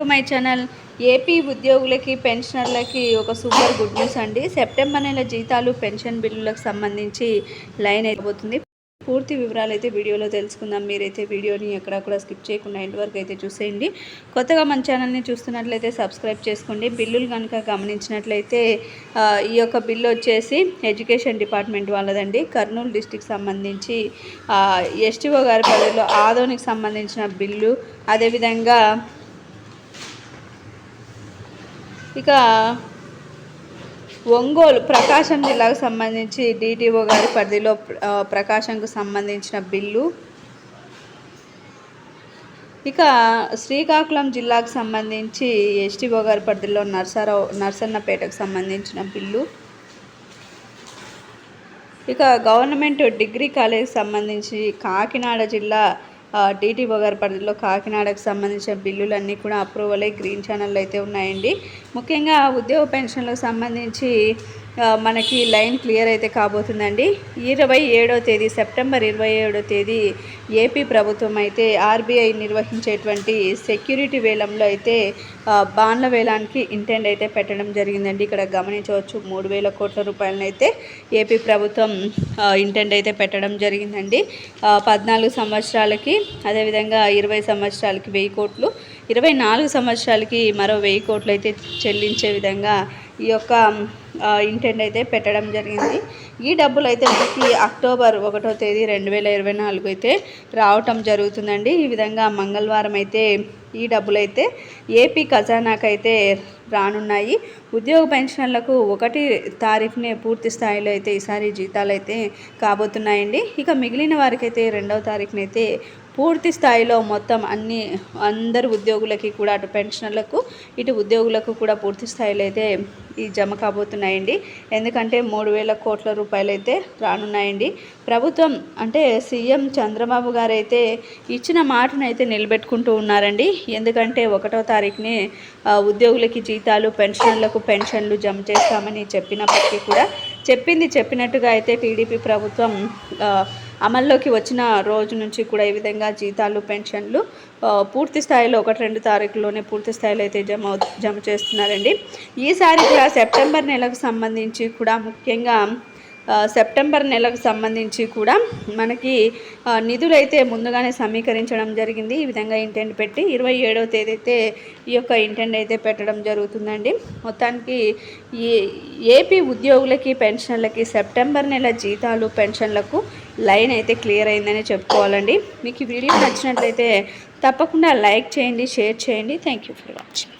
My channel AP ఉద్యోగులకి పెన్షనర్లకి ఒక సూపర్ గుడ్ న్యూస్ అండి. సెప్టెంబర్ నెల జీతాలు పెన్షన్ బిల్లులకు సంబంధించి లైన్ అయిపోతుంది. పూర్తి వివరాలు అయితే వీడియోలో తెలుసుకుందాం. మీరైతే వీడియోని ఎక్కడ కూడా స్కిప్ చేయకుండా ఎండ్ వరకు అయితే చూసేయండి. కొత్తగా మన ఛానల్ని చూస్తున్నట్లయితే సబ్స్క్రైబ్ చేసుకోండి. బిల్లులు కనుక గమనించినట్లయితే ఈ యొక్క బిల్లు వచ్చేసి ఎడ్యుకేషన్ డిపార్ట్మెంట్ వాళ్ళదండి. కర్నూలు డిస్టిక్ సంబంధించి ఎస్టీఓ గారి పరిధిలో ఆదోనికి సంబంధించిన బిల్లు. అదేవిధంగా ఇక ఒంగోలు ప్రకాశం జిల్లాకు సంబంధించి డిటిఓ గారి పరిధిలో ప్రకాశంకు సంబంధించిన బిల్లు. ఇక శ్రీకాకుళం జిల్లాకు సంబంధించి ఎస్టీఓ గారి పరిధిలో నర్సారావు నర్సన్నపేటకు సంబంధించిన బిల్లు. ఇక గవర్నమెంట్ డిగ్రీ కాలేజీకి సంబంధించి కాకినాడ జిల్లా టీటీ గారి పరిధిలో కాకినాడకు సంబంధించిన బిల్లులన్నీ కూడా అప్రూవల్ అయ్యి గ్రీన్ ఛానల్ అయితే ఉన్నాయండి. ముఖ్యంగా ఉద్యోగ పెన్షన్లకు సంబంధించి మనకి లైన్ క్లియర్ అయితే కాబోతుందండి. ఇరవై ఏడో తేదీ సెప్టెంబర్ ఇరవై ఏడో తేదీ ఏపీ ప్రభుత్వం అయితే ఆర్బీఐ నిర్వహించేటువంటి సెక్యూరిటీ వేలంలో అయితే బాండ్ల వేలానికి ఇంటెండ్ అయితే పెట్టడం జరిగిందండి. ఇక్కడ గమనించవచ్చు మూడు వేల కోట్ల రూపాయలను అయితే ఏపీ ప్రభుత్వం ఇంటెండ్ అయితే పెట్టడం జరిగిందండి. పద్నాలుగు సంవత్సరాలకి అదేవిధంగా ఇరవై సంవత్సరాలకి వెయ్యి కోట్లు ఇరవై నాలుగు సంవత్సరాలకి మరో వెయ్యి కోట్లు అయితే చెల్లించే విధంగా ఈ యొక్క ఇంటెండ్ అయితే పెట్టడం జరిగింది. ఈ డబ్బులు అయితే మనకి అక్టోబర్ ఒకటో తేదీ రెండు వేల ఇరవై నాలుగు అయితే రావటం జరుగుతుందండి. ఈ విధంగా మంగళవారం అయితే ఈ డబ్బులు అయితే ఏపీ ఖజానాకు అయితే రానున్నాయి. ఉద్యోగ పెన్షన్లకు ఒకటి తారీఖునే పూర్తి స్థాయిలో అయితే ఈసారి జీతాలు అయితే కాబోతున్నాయండి. ఇక మిగిలిన వారికైతే రెండవ తారీఖునైతే పూర్తి స్థాయిలో మొత్తం అన్ని అందరు ఉద్యోగులకి కూడా అటు పెన్షనర్లకు ఇటు ఉద్యోగులకు కూడా పూర్తి స్థాయిలో అయితే ఈ జమ కాబోతున్నాయండి. ఎందుకంటే మూడు వేల కోట్ల రూపాయలు అయితే రానున్నాయండి. ప్రభుత్వం అంటే సీఎం చంద్రబాబు గారు అయితే ఇచ్చిన మాటను అయితే నిలబెట్టుకుంటూ ఉన్నారండి. ఎందుకంటే ఒకటో తారీఖునే ఉద్యోగులకి జీతాలు పెన్షన్లకు పెన్షన్లు జమ చేస్తామని చెప్పినప్పటికీ కూడా చెప్పింది చెప్పినట్టుగా అయితే టీడీపీ ప్రభుత్వం అమల్లోకి వచ్చిన రోజు నుంచి కూడా ఈ విధంగా జీతాలు పెన్షన్లు పూర్తి స్థాయిలో ఒకటి రెండు తారీఖులోనే పూర్తి స్థాయిలో అయితే జమ జమ చేస్తున్నారండి. ఈసారి కూడా సెప్టెంబర్ నెలకు సంబంధించి కూడా ముఖ్యంగా సెప్టెంబర్ నెలకు సంబంధించి కూడా మనకి నిధులైతే ముందుగానే సమీకరించడం జరిగింది. ఈ విధంగా ఇంటెంట్ పెట్టి ఇరవై ఏడవ తేదీ అయితే ఈ యొక్క ఇంటెంట్ అయితే పెట్టడం జరుగుతుందండి. మొత్తానికి ఏ ఏపీ ఉద్యోగులకి పెన్షన్లకి సెప్టెంబర్ నెల జీతాలు పెన్షన్లకు లైన్ అయితే క్లియర్ అయిందని చెప్పుకోవాలండి. మీకు ఈ వీడియో నచ్చినట్లయితే తప్పకుండా లైక్ చేయండి షేర్ చేయండి. Thank you for watching.